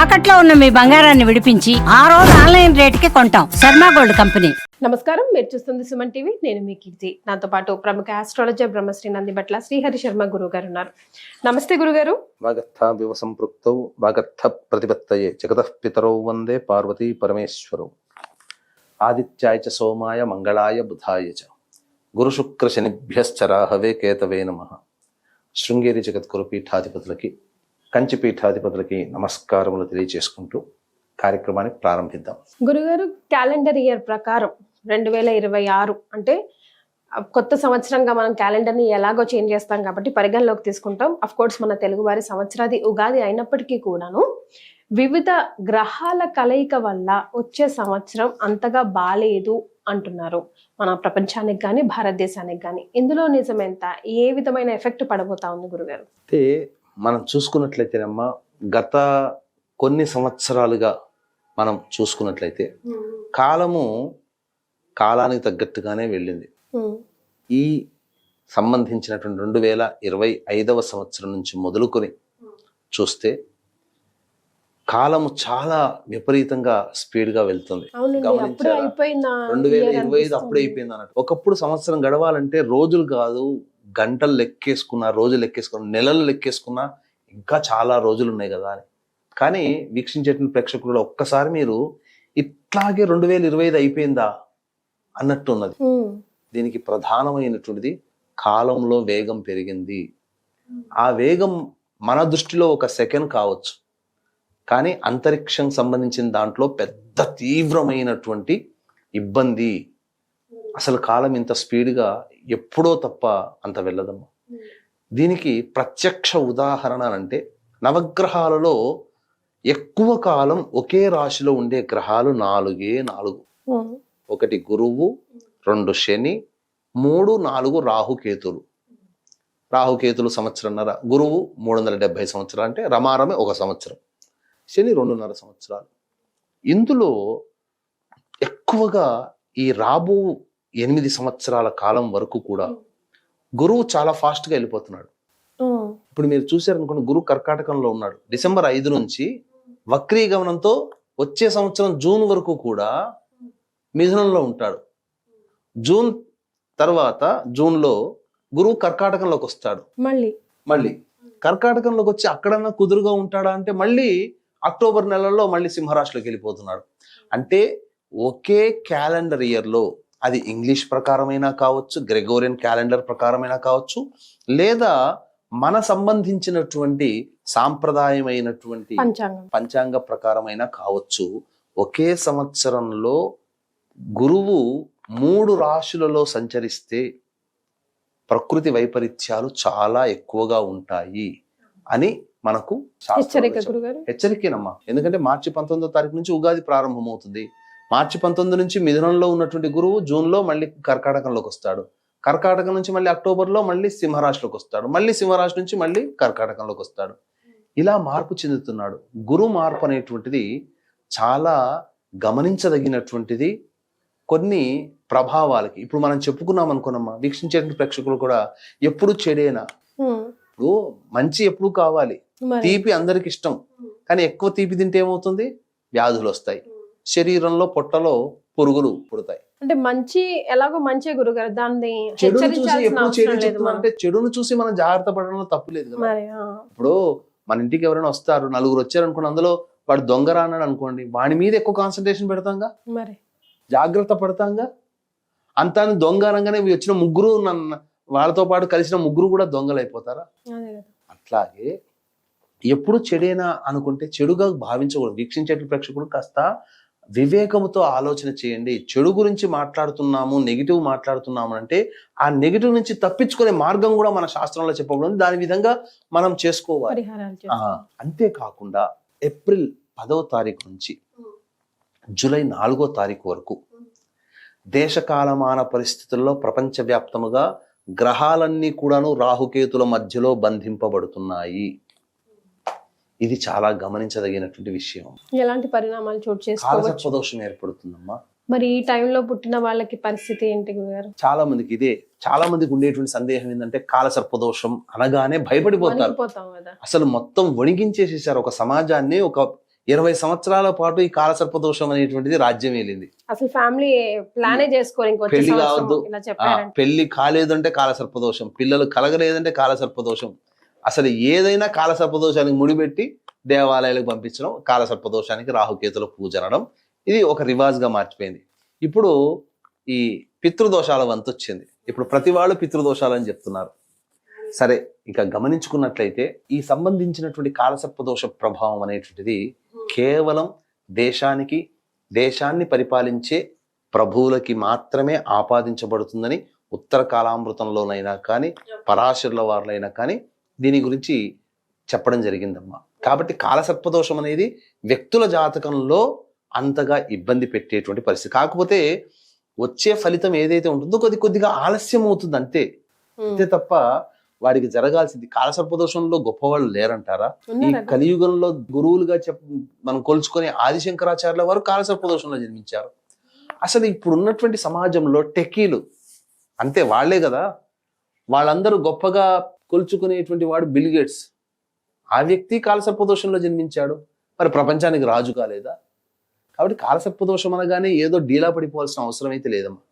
తాకట్లో ఉన్న మీ బంగారాన్ని విడిపించి ఆ రోజు ఆన్లైన్ రేటుకి కొంటాం. Sharma gold company. నమస్కారం. మీరు చూస్తుంది సుమన్ టీవీ. నేను మీ కీర్తి. నాతో పాటు ప్రముఖ ఆస్ట్రాలజర్ బ్రహ్మశ్రీ నందిబట్ల శ్రీహరి శర్మ గురువు గారు ఉన్నారు. నమస్తే గురుగారు వాగర్థావివ సంపృక్తౌ వాగర్థ ప్రతిపత్తయే జగతః పితరౌ వందే పార్వతీ పరమేశ్వరౌ. ఆదిత్యాయ చ సోమాయ మంగళాయ బుధాయ చ. గురు శుక్ర శనిభ్యశ్చరాహవే కేతవే నమ. శృంగేరి జగద్గురు పీఠాధిపతులకి కంచి పీఠాధిపతులకి నమస్కారములు తెలియజేసుకుంటూ కార్యక్రమాన్ని ప్రారంభిద్దాం. గురుగారు క్యాలెండర్ ఇయర్ ప్రకారం రెండు వేల ఇరవై ఆరు అంటే కొత్త సంవత్సరంగా మనం క్యాలెండర్ని ఎలాగో చేంజ్ చేస్తాం కాబట్టి పరిగణలోకి తీసుకుంటాం. అఫ్ కోర్స్ మన తెలుగు వారి సంవత్సరాది ఉగాది అయినప్పటికీ కూడాను వివిధ గ్రహాల కలయిక వల్ల వచ్చే సంవత్సరం అంతగా బాలేదు అంటున్నారు. మన ప్రపంచానికి కానీ భారతదేశానికి కానీ ఇందులో నిజమెంత? ఏ విధమైన ఎఫెక్ట్ పడబోతా ఉంది గురుగారు? అయితే మనం చూసుకున్నట్లయితేనమ్మా గత కొన్ని సంవత్సరాలుగా మనం చూసుకున్నట్లయితే కాలము కాలానికి తగ్గట్టుగానే వెళ్ళింది. ఈ సంబంధించినటువంటి రెండు వేల ఇరవై ఐదవ సంవత్సరం నుంచి మొదలుకొని చూస్తే కాలము చాలా విపరీతంగా వెళ్తుంది. అప్పుడే గమనించారా? అయిపోయిన రెండు వేల ఇరవై ఐదు అనిపిస్తుంది. అప్పుడే అయిపోయింది అన్నట్టు. ఒకప్పుడు సంవత్సరం గడవాలంటే రోజులు కాదు గంటలు లెక్కేసుకున్నా రోజులు లెక్కేసుకున్నా నెలలు లెక్కేసుకున్నా ఇంకా చాలా రోజులు ఉన్నాయి కదా అని. కానీ వీక్షించేటువంటి ప్రేక్షకులు ఒక్కసారి మీరు ఇట్లాగే రెండు వేల ఇరవై ఐదు అయిపోయిందా అన్నట్టు ఉన్నది ఉమ్, దీనికి ప్రధానమైనటువంటిది కాలంలో వేగం పెరిగింది. ఆ వేగం మన దృష్టిలో ఒక సెకండ్ కావచ్చు. కానీ అంతరిక్షం సంబంధించిన దాంట్లో పెద్ద తీవ్రమైనటువంటి ఇబ్బంది. అసలు కాలం ఇంత స్పీడ్గా ఎప్పుడో తప్ప అంత వెళ్ళదమ్మా. దీనికి ప్రత్యక్ష ఉదాహరణ అంటే నవగ్రహాలలో ఎక్కువ కాలం ఒకే రాశిలో ఉండే గ్రహాలు నాలుగే నాలుగు. ఒకటి గురువు రెండు శని మూడు నాలుగు రాహుకేతులు. రాహుకేతులు సంవత్సరంన్నర గురువు మూడు వందల డెబ్బై సంవత్సరాలు అంటే రమారమే ఒక సంవత్సరం. శని రెండున్నర సంవత్సరాలు. ఇందులో ఎక్కువగా ఈ రాబో ఎనిమిది సంవత్సరాల కాలం వరకు కూడా గురువు చాలా ఫాస్ట్గా వెళ్ళిపోతున్నాడు. ఇప్పుడు మీరు చూశారనుకోండి గురువు కర్కాటకంలో ఉన్నాడు. డిసెంబర్ ఐదు నుంచి వక్రీగమనంతో వచ్చే సంవత్సరం జూన్ వరకు కూడా మిథునంలో ఉంటాడు. జూన్ తర్వాత జూన్లో గురువు కర్కాటకంలోకి వస్తాడు. మళ్ళీ. మళ్ళీ. కర్కాటకంలోకి వచ్చి అక్కడన్నా కుదురుగా ఉంటాడా అంటే మళ్ళీ అక్టోబర్ నెలలో మళ్ళీ సింహరాశిలోకి వెళ్ళిపోతున్నాడు. అంటే ఒకే క్యాలెండర్ ఇయర్లో అది ఇంగ్లీష్ ప్రకారమైనా కావచ్చు గ్రెగోరియన్ క్యాలెండర్ ప్రకారమైనా కావచ్చు లేదా మన సంబంధించినటువంటి సాంప్రదాయమైనటువంటి పంచాంగం. పంచాంగ ప్రకారమైనా కావచ్చు ఒకే సంవత్సరంలో గురువు మూడు రాశులలో సంచరిస్తే ప్రకృతి వైపరీత్యాలు చాలా ఎక్కువగా ఉంటాయి అని మనకు హెచ్చరికేనమ్మా. ఎందుకంటే మార్చి పంతొమ్మిదో తారీఖు నుంచి ఉగాది ప్రారంభమవుతుంది. మార్చి పంతొమ్మిది నుంచి మిథునంలో ఉన్నటువంటి గురువు జూన్లో మళ్ళీ కర్కాటకంలోకి వస్తాడు. కర్కాటకం నుంచి మళ్ళీ అక్టోబర్లో మళ్ళీ సింహరాశిలోకి వస్తాడు. మళ్ళీ సింహరాశి నుంచి మళ్ళీ కర్కాటకంలోకి వస్తాడు. ఇలా మార్పు చెందుతున్నాడు. గురు మార్పు అనేటువంటిది చాలా గమనించదగినటువంటిది. కొన్ని ప్రభావాలకి ఇప్పుడు మనం చెప్పుకున్నాం అనుకున్నామా వీక్షించే ప్రేక్షకులు కూడా ఎప్పుడు చెడేనా. ఇప్పుడు మంచి ఎప్పుడు కావాలి? తీపి అందరికి ఇష్టం. కానీ ఎక్కువ తీపి తింటే ఏమవుతుంది? వ్యాధులు వస్తాయి. శరీరంలో పొట్టలో పురుగులు పుడతాయి. అంటే మంచి ఎలాగో మంచి గురుగారు దాన్ని చెడును చూసి ఎప్పుడు చెడు చెప్తున్నా. అంటే చెడును చూసి మనం జాగ్రత్త పడడంలో తప్పు లేదు కదా. ఇప్పుడు మన ఇంటికి ఎవరైనా వస్తారు నలుగురు వచ్చారు అనుకోండి అందులో వాడు దొంగరా అన్నాడు అనుకోండి వాడి మీద ఎక్కువ కాన్సన్ట్రేషన్ పెడతాంగా? మరి. జాగ్రత్త పడతాంగా? అంతా దొంగ అనగానే వచ్చిన ముగ్గురు నన్ను వాళ్ళతో పాటు కలిసిన ముగ్గురు కూడా దొంగలు అయిపోతారా అట్లాగే ఎప్పుడు చెడేనా అనుకుంటే చెడుగా భావించకూడదు. వీక్షించే ప్రేక్షకుడు కాస్త వివేకముతో ఆలోచన చేయండి. చెడు గురించి మాట్లాడుతున్నాము నెగిటివ్ మాట్లాడుతున్నాము అంటే ఆ నెగిటివ్ నుంచి తప్పించుకునే మార్గం కూడా మన శాస్త్రంలో చెప్పబడింది. దాని విధంగా మనం చేసుకోవాలి. అంతేకాకుండా ఏప్రిల్ పదవ తారీఖు నుంచి జూలై నాలుగో తారీఖు వరకు దేశకాలమాన పరిస్థితుల్లో ప్రపంచవ్యాప్తముగా గ్రహాలన్నీ కూడాను రాహుకేతుల మధ్యలో బంధింపబడుతున్నాయి. ఇది చాలా గమనించదగినటువంటి విషయం. ఎలాంటి పరిణామాలు చోటు చేసుకోవచ్చు? కాలసర్పదోషం ఏర్పడుతుందమ్మా. మరి ఈ టైంలో పుట్టిన వాళ్ళకి పరిస్థితి ఏంటి గురుగారు? చాలా మందికి ఇదే చాలా మందికి ఉండేటువంటి సందేహం ఏంటంటే కాలసర్పదోషం అనగానే భయపడిపోతారు. అసలు మొత్తం వణికించేసేసారు ఒక సమాజాన్ని ఒక ఇరవై సంవత్సరాల పాటు ఈ కాలసర్ప దోషం అనేటువంటిది రాజ్యం ఏలింది. అసలు ఫ్యామిలీ ప్లానే ఇంకొచ్చే పెళ్ళి కావద్దు. పెళ్ళి కాలేదంటే కాలసర్పదోషం పిల్లలు కలగలేదంటే కాలసర్పదోషం అసలు ఏదైనా కాలసర్పదోషానికి ముడిపెట్టి దేవాలయాలకు పంపించడం కాలసర్పదోషానికి రాహుకేతుల పూజ అనడం ఇది ఒక రివాజ్గా మార్చిపోయింది. ఇప్పుడు ఈ పితృదోషాల వంతు వచ్చింది. ఇప్పుడు ప్రతి వాళ్ళు పితృదోషాలని చెప్తున్నారు. సరే ఇంకా గమనించుకున్నట్లయితే ఈ సంబంధించినటువంటి కాలసర్పదోష ప్రభావం అనేటువంటిది కేవలం దేశానికి దేశాన్ని పరిపాలించే ప్రభువులకి మాత్రమే ఆపాదించబడుతుందని ఉత్తర కాలామృతంలోనైనా కానీ పరాశరుల వారిలైనా కానీ దీని గురించి చెప్పడం జరిగిందమ్మా. కాబట్టి కాలసర్పదోషం అనేది వ్యక్తుల జాతకంలో అంతగా ఇబ్బంది పెట్టేటువంటి పరిస్థితి. కాకపోతే వచ్చే ఫలితం ఏదైతే ఉంటుందో కొద్ది కొద్దిగా ఆలస్యం అవుతుంది అంతే. అంతే తప్ప వాడికి జరగాల్సింది కాలసర్పదోషంలో గొప్పవాళ్ళు లేరంటారా? ఈ? కలియుగంలో గురువులుగా చెప్ మనం కొలుచుకొని ఆదిశంకరాచార్యుల వారు కాలసర్పదోషంలో జన్మించారు. అసలు ఇప్పుడు ఉన్నటువంటి సమాజంలో టెకీలు అంతే వాళ్ళే కదా. వాళ్ళందరూ గొప్పగా కొలుచుకునేటువంటి వాడు బిల్ గేట్స్. ఆ వ్యక్తి కాలసర్పదోషంలో జన్మించాడు. మరి ప్రపంచానికి రాజు కాలేదా? కాబట్టి కాలసర్పదోషం అనగానే ఏదో డీలా పడిపోవాల్సిన అవసరం అయితే లేదమ్మా.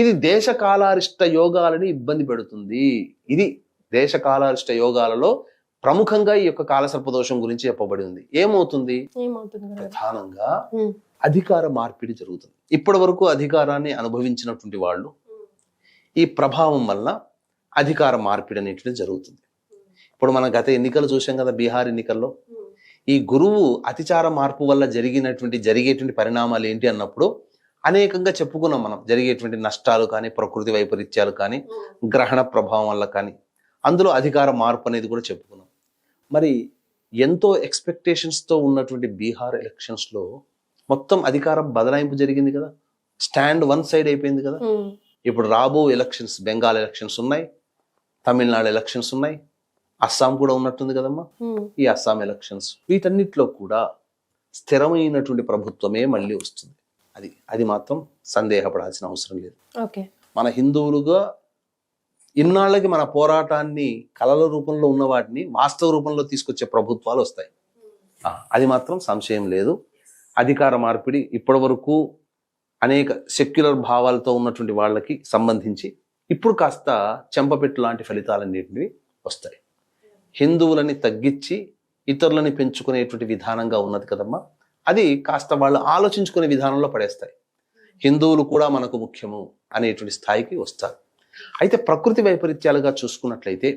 ఇది దేశ కాలారిష్ట యోగాలని ఇబ్బంది పెడుతుంది. ఇది దేశ కాలారిష్ట యోగాలలో ప్రముఖంగా ఈ యొక్క కాలసర్పదోషం గురించి చెప్పబడి ఉంది. ఏమవుతుంది? ప్రధానంగా. అధికార మార్పిడి జరుగుతుంది. ఇప్పటి వరకు అధికారాన్ని అనుభవించినటువంటి వాళ్ళు ఈ ప్రభావం వల్ల అధికార మార్పిడి అనేటువంటిది జరుగుతుంది. ఇప్పుడు మన గత ఎన్నికలు చూసాం కదా బీహార్ ఎన్నికల్లో. ఈ గురువు అతిచార మార్పు వల్ల జరిగినటువంటి జరిగేటువంటి పరిణామాలు ఏంటి అన్నప్పుడు అనేకంగా చెప్పుకున్నాం మనం. జరిగేటువంటి నష్టాలు కానీ ప్రకృతి వైపరీత్యాలు కానీ గ్రహణ ప్రభావం వల్ల కానీ అందులో అధికార మార్పు అనేది కూడా చెప్పుకున్నాం. మరి ఎంతో expectations తో ఉన్నటువంటి బీహార్ ఎలక్షన్స్లో మొత్తం అధికారం బదలాయింపు జరిగింది కదా. స్టాండ్ వన్ సైడ్ అయిపోయింది కదా. ఇప్పుడు రాబో ఎలక్షన్స్ బెంగాల్ ఎలక్షన్స్ ఉన్నాయి. తమిళనాడు ఎలక్షన్స్ ఉన్నాయి. అస్సాం కూడా ఉన్నట్టుంది కదమ్మా. ఈ అస్సాం ఎలక్షన్స్ వీటన్నిటిలో కూడా స్థిరమైనటువంటి ప్రభుత్వమే మళ్ళీ వస్తుంది. అది అది మాత్రం సందేహపడాల్సిన అవసరం లేదు. ఓకే. మన హిందువులుగా ఇన్నాళ్ళకి మన పోరాటాన్ని కళల రూపంలో ఉన్న వాటిని వాస్తవ రూపంలో తీసుకొచ్చే ప్రభుత్వాలు వస్తాయి. అది మాత్రం సంశయం లేదు. అధికార మార్పిడి ఇప్పటి వరకు అనేక సెక్యులర్ భావాలతో ఉన్నటువంటి వాళ్ళకి సంబంధించి ఇప్పుడు కాస్త చెంపపెట్టు లాంటి ఫలితాలన్నింటివి వస్తాయి. హిందువులని తగ్గించి ఇతరులని పెంచుకునేటువంటి విధానంగా ఉన్నది కదమ్మా. అది కాస్త వాళ్ళు ఆలోచించుకునే విధానంలో పడేస్తాయి. హిందువులు కూడా మనకు ముఖ్యము అనేటువంటి స్థాయికి వస్తారు. అయితే ప్రకృతి వైపరీత్యాలుగా చూసుకున్నట్లయితే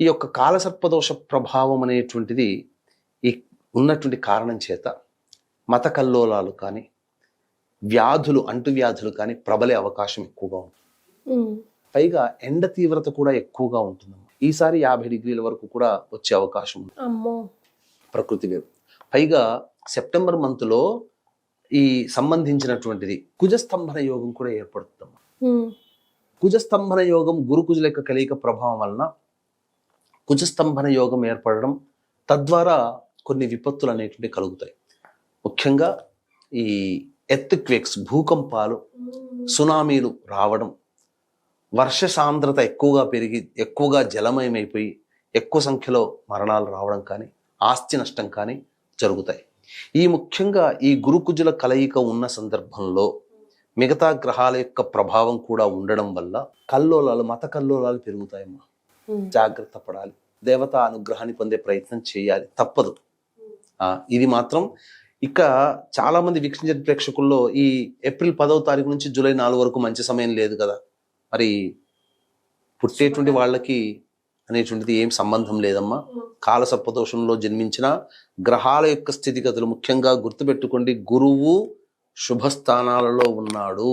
ఈ యొక్క కాలసర్పదోష ప్రభావం అనేటువంటిది ఈ ఉన్నటువంటి కారణం చేత మత కల్లోలాలు కానీ వ్యాధులు అంటువ్యాధులు కానీ ప్రబలే అవకాశం ఎక్కువగా ఉంది పైగా ఎండ తీవ్రత కూడా ఎక్కువగా ఉంటుంది ఈసారి యాభై డిగ్రీల వరకు కూడా వచ్చే అవకాశం ఉంది. అమ్మో. ప్రకృతి వేరు పైగా సెప్టెంబర్ మంత్లో ఈ సంబంధించినటువంటిది కుజస్తంభన యోగం కూడా ఏర్పడుతుంది. కుజస్తంభన యోగం గురు కుజుల యొక్క కలయిక ప్రభావం వలన కుజస్తంభన యోగం ఏర్పడడం తద్వారా కొన్ని విపత్తులు అనేటువంటివి కలుగుతాయి. ముఖ్యంగా ఈ ఎర్త్ క్వేక్స్ భూకంపాలు సునామీలు రావడం వర్ష సాంద్రత ఎక్కువగా పెరిగి ఎక్కువగా జలమయమైపోయి ఎక్కువ సంఖ్యలో మరణాలు రావడం కానీ ఆస్తి నష్టం కానీ జరుగుతాయి. ఈ ముఖ్యంగా ఈ గురుకుజుల కలయిక ఉన్న సందర్భంలో మిగతా గ్రహాల యొక్క ప్రభావం కూడా ఉండడం వల్ల కల్లోలాలు మత కల్లోలాలు పెరుగుతాయమ్మా. జాగ్రత్త పడాలి. దేవత అనుగ్రహాన్ని పొందే ప్రయత్నం చేయాలి. తప్పదు. ఇది మాత్రం ఇక చాలా మంది వీక్షించే ప్రేక్షకుల్లో ఈ ఏప్రిల్ పదవ తారీఖు నుంచి జూలై నాలుగు వరకు మంచి సమయం లేదు కదా. మరి పుట్టేటువంటి వాళ్ళకి అనేటువంటిది ఏం సంబంధం లేదమ్మా. కాల సర్పదోషంలో జన్మించిన గ్రహాల యొక్క స్థితిగతులు ముఖ్యంగా గుర్తుపెట్టుకోండి. గురువు శుభస్థానాలలో ఉన్నాడు.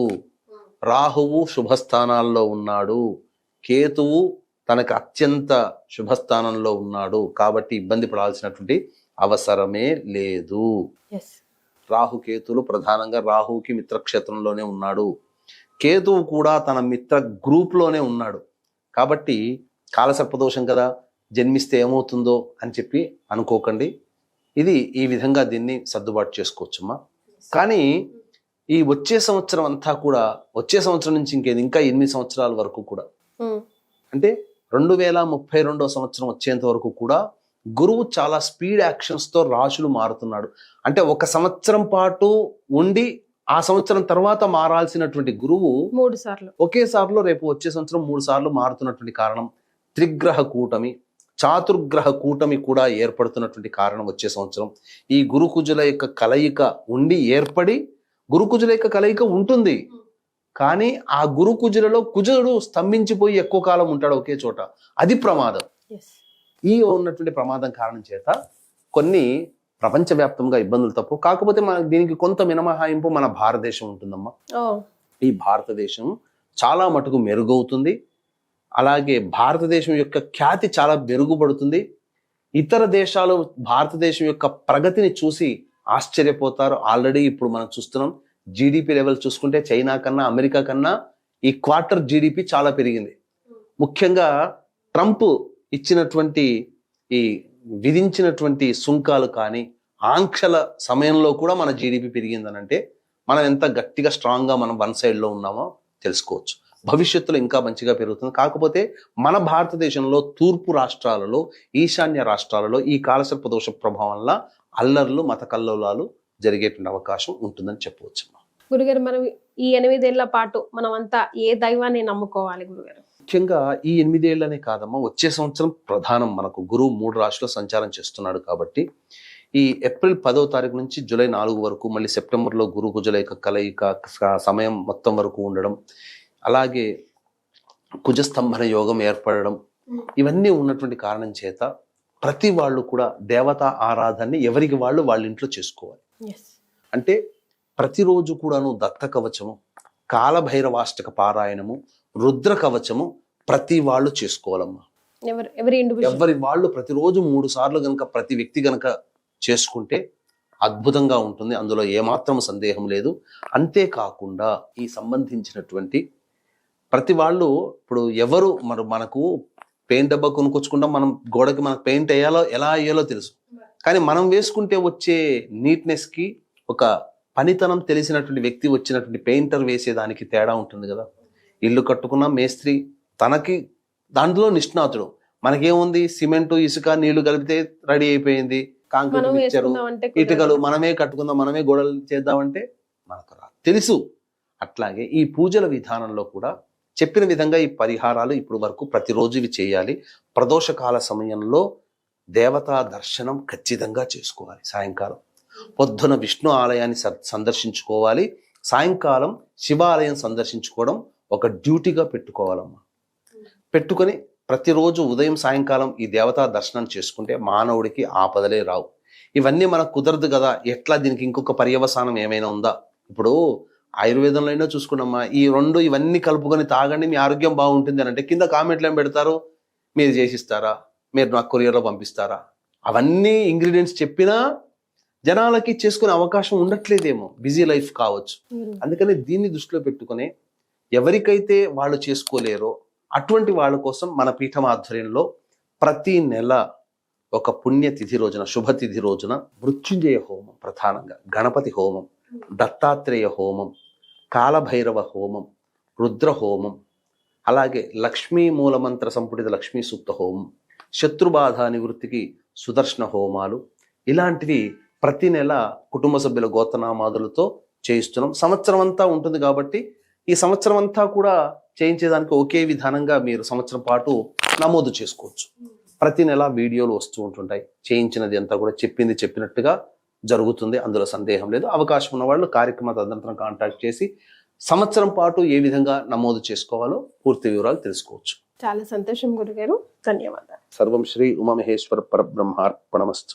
రాహువు శుభస్థానాల్లో ఉన్నాడు. కేతువు తనకు అత్యంత శుభస్థానంలో ఉన్నాడు. కాబట్టి ఇబ్బంది పడాల్సినటువంటి అవసరమే లేదు. ఎస్ రాహు కేతులు ప్రధానంగా రాహుకి మిత్రక్షేత్రంలోనే ఉన్నాడు. కేతువు కూడా తన మిత్ర గ్రూప్లోనే ఉన్నాడు. కాబట్టి కాలసర్పదోషం కదా జన్మిస్తే ఏమవుతుందో అని చెప్పి అనుకోకండి. ఇది ఈ విధంగా దీన్ని సర్దుబాటు చేసుకోవచ్చమ్మా. కానీ ఈ వచ్చే సంవత్సరం అంతా కూడా వచ్చే సంవత్సరం నుంచి ఇంకేది ఇంకా ఎనిమిది సంవత్సరాల వరకు కూడా. అంటే రెండు వేల ముప్పై రెండో సంవత్సరం వచ్చేంత వరకు కూడా గురువు చాలా స్పీడ్ యాక్షన్స్తో రాశులు మారుతున్నాడు. అంటే ఒక సంవత్సరం పాటు ఉండి ఆ సంవత్సరం తర్వాత మారాల్సినటువంటి గురువు మూడు సార్లు. ఒకేసారిలో రేపు వచ్చే సంవత్సరం మూడు సార్లు మారుతున్నటువంటి కారణం. త్రిగ్రహ కూటమి చాతుర్గ్రహ కూటమి కూడా ఏర్పడుతున్నటువంటి కారణం వచ్చే సంవత్సరం. ఈ గురుకుజుల యొక్క కలయిక ఉండి ఏర్పడి గురుకుజుల యొక్క కలయిక ఉంటుంది. కానీ ఆ గురుకుజులలో కుజుడు స్తంభించిపోయి ఎక్కువ కాలం ఉంటాడు ఒకే చోట. అది ప్రమాదం. ఈ ఉన్నటువంటి ప్రమాదం కారణం చేత కొన్ని ప్రపంచవ్యాప్తంగా ఇబ్బందులు తప్పు. కాకపోతే మన దీనికి కొంత మినమహాయింపు మన భారతదేశం ఉంటుందమ్మా. ఈ భారతదేశం చాలా మటుకు మెరుగవుతుంది. అలాగే భారతదేశం యొక్క ఖ్యాతి చాలా మెరుగుపడుతుంది. ఇతర దేశాలు భారతదేశం యొక్క ప్రగతిని చూసి ఆశ్చర్యపోతారు. ఆల్రెడీ ఇప్పుడు మనం చూస్తున్నాం జీడిపి లెవెల్ చూసుకుంటే చైనా కన్నా అమెరికా కన్నా ఈ క్వార్టర్ జీడిపి చాలా పెరిగింది. ముఖ్యంగా ట్రంప్ ఇచ్చినటువంటి ఈ విధించినటువంటి సుంకాలు కానీ ఆంక్షల సమయంలో కూడా మన జీడిపి పెరిగిందనంటే మనం ఎంత గట్టిగా స్ట్రాంగ్గా మనం వన్ సైడ్లో ఉన్నామో తెలుసుకోవచ్చు. భవిష్యత్తులో ఇంకా మంచిగా పెరుగుతుంది. కాకపోతే మన భారతదేశంలో తూర్పు రాష్ట్రాలలో ఈశాన్య రాష్ట్రాలలో ఈ కాలసర్ప దోష ప్రభావం వల్ల అల్లర్లు మత కల్లోలాలు జరిగేటువంటి అవకాశం ఉంటుందని చెప్పవచ్చు గురుగారు మనం ఈ ఎనిమిదేళ్ళ పాటు మనమంతా ఏ దైవాన్ని నమ్ముకోవాలి గురుగారు? ముఖ్యంగా ఈ ఎనిమిదేళ్ళనే కాదమ్మా వచ్చే సంవత్సరం ప్రధానం మనకు. గురువు మూడు రాశుల సంచారం చేస్తున్నాడు కాబట్టి ఈ ఏప్రిల్ పదో తారీఖు నుంచి జూలై నాలుగు వరకు మళ్ళీ సెప్టెంబర్లో గురు కుజల యొక్క కలయిక సమయం మొత్తం వరకు ఉండడం అలాగే కుజస్తంభన యోగం ఏర్పడడం ఇవన్నీ ఉన్నటువంటి కారణం చేత ప్రతి వాళ్ళు కూడా దేవతా ఆరాధనని ఎవరికి వాళ్ళు వాళ్ళ ఇంట్లో చేసుకోవాలి. అంటే ప్రతిరోజు కూడాను దత్త కవచము కాలభైరవాష్టక పారాయణము రుద్ర కవచము ప్రతి వాళ్ళు చేసుకోవాలమ్మా. ఎవరు వాళ్ళు ప్రతిరోజు మూడు సార్లు గనక ప్రతి వ్యక్తి గనక చేసుకుంటే అద్భుతంగా ఉంటుంది. అందులో ఏమాత్రం సందేహం లేదు. అంతేకాకుండా ఈ సంబంధించినటువంటి ప్రతి వాళ్ళు ఇప్పుడు ఎవరు మరి మనకు పెయింట్ డబ్బా కొనుక్కొచ్చుకుంటాం మనం గోడకి మనకు పెయింట్ వేయాలో ఎలా వేయాలో తెలుసు. కానీ మనం వేసుకుంటే వచ్చే నీట్నెస్కి ఒక పనితనం తెలిసినటువంటి వ్యక్తి వచ్చినటువంటి పెయింటర్ వేసేదానికి తేడా ఉంటుంది కదా. ఇల్లు కట్టుకున్న మేస్త్రి తనకి దాంట్లో నిష్ణాతుడు. మనకేముంది? సిమెంట్ ఇసుక నీళ్ళు కలిపితే రెడీ అయిపోయింది. కాంక్రీట్ మిక్చరు ఇటుకలు మనమే కట్టుకుందాం మనమే గోడలు చేద్దామంటే మనకు తెలుసు. అట్లాగే ఈ పూజల విధానంలో కూడా చెప్పిన విధంగా ఈ పరిహారాలు ఇప్పుడు వరకు ప్రతిరోజు ఇవి చేయాలి. ప్రదోషకాల సమయంలో దేవతా దర్శనం ఖచ్చితంగా చేసుకోవాలి సాయంకాలం. పొద్దున విష్ణు ఆలయాన్ని స- సందర్శించుకోవాలి. సాయంకాలం శివాలయం సందర్శించుకోవడం ఒక డ్యూటీగా పెట్టుకోవాలమ్మా. పెట్టుకొని ప్రతిరోజు ఉదయం సాయంకాలం ఈ దేవతా దర్శనం చేసుకుంటే మానవుడికి ఆపదలే రావు. ఇవన్నీ మనకు కుదరదు కదా. ఎట్లా దీనికి ఇంకొక పర్యవసానం ఏమైనా ఉందా? ఇప్పుడు ఆయుర్వేదంలో అయినా చూసుకున్నామా ఈ రెండు ఇవన్నీ కలుపుకొని తాగండి మీ ఆరోగ్యం బాగుంటుంది అని అంటే కింద కామెంట్లు ఏం పెడతారు? మీరు చేసిస్తారా? మీరు నాకు కొరియర్లో పంపిస్తారా? అవన్నీ ఇంగ్రీడియంట్స్ చెప్పినా జనాలకి చేసుకునే అవకాశం ఉండట్లేదేమో. బిజీ లైఫ్ కావచ్చు. అందుకని దీన్ని దృష్టిలో పెట్టుకుని ఎవరికైతే వాళ్ళు చేసుకోలేరో అటువంటి వాళ్ళ కోసం మన పీఠం ఆధ్వర్యంలో ప్రతి నెల ఒక పుణ్యతిథి రోజున శుభతిథి రోజున మృత్యుంజయ హోమం ప్రధానంగా. గణపతి హోమం దత్తాత్రేయ హోమం కాలభైరవ హోమం రుద్ర హోమం అలాగే లక్ష్మీ మూలమంత్ర సంపుటిత లక్ష్మీ సూక్త హోమం శత్రుబాధ నివృత్తికి సుదర్శన హోమాలు ఇలాంటివి ప్రతి నెల కుటుంబ సభ్యుల గోతనామాదులతో చేయిస్తున్నాం. సంవత్సరం అంతా ఉంటుంది కాబట్టి ఈ సంవత్సరం అంతా కూడా చేయించేదానికి ఒకే విధానంగా మీరు సంవత్సరం పాటు నమోదు చేసుకోవచ్చు. ప్రతి నెల వీడియోలు వస్తూ ఉంటుంటాయి. చేయించినది అంతా కూడా చెప్పింది చెప్పినట్టుగా జరుగుతుంది. అందులో సందేహం లేదు. అవకాశం ఉన్న వాళ్ళు కార్యక్రమ తదనంతరం కాంటాక్ట్ చేసి సంవత్సరం పాటు ఏ విధంగా నమోదు చేసుకోవాలో పూర్తి వివరాలు తెలుసుకోవచ్చు. చాలా సంతోషం గురుగారు. ధన్యవాదాలు. సర్వం శ్రీ ఉమామహేశ్వర పరబ్రహ్మార్పణమస్తు.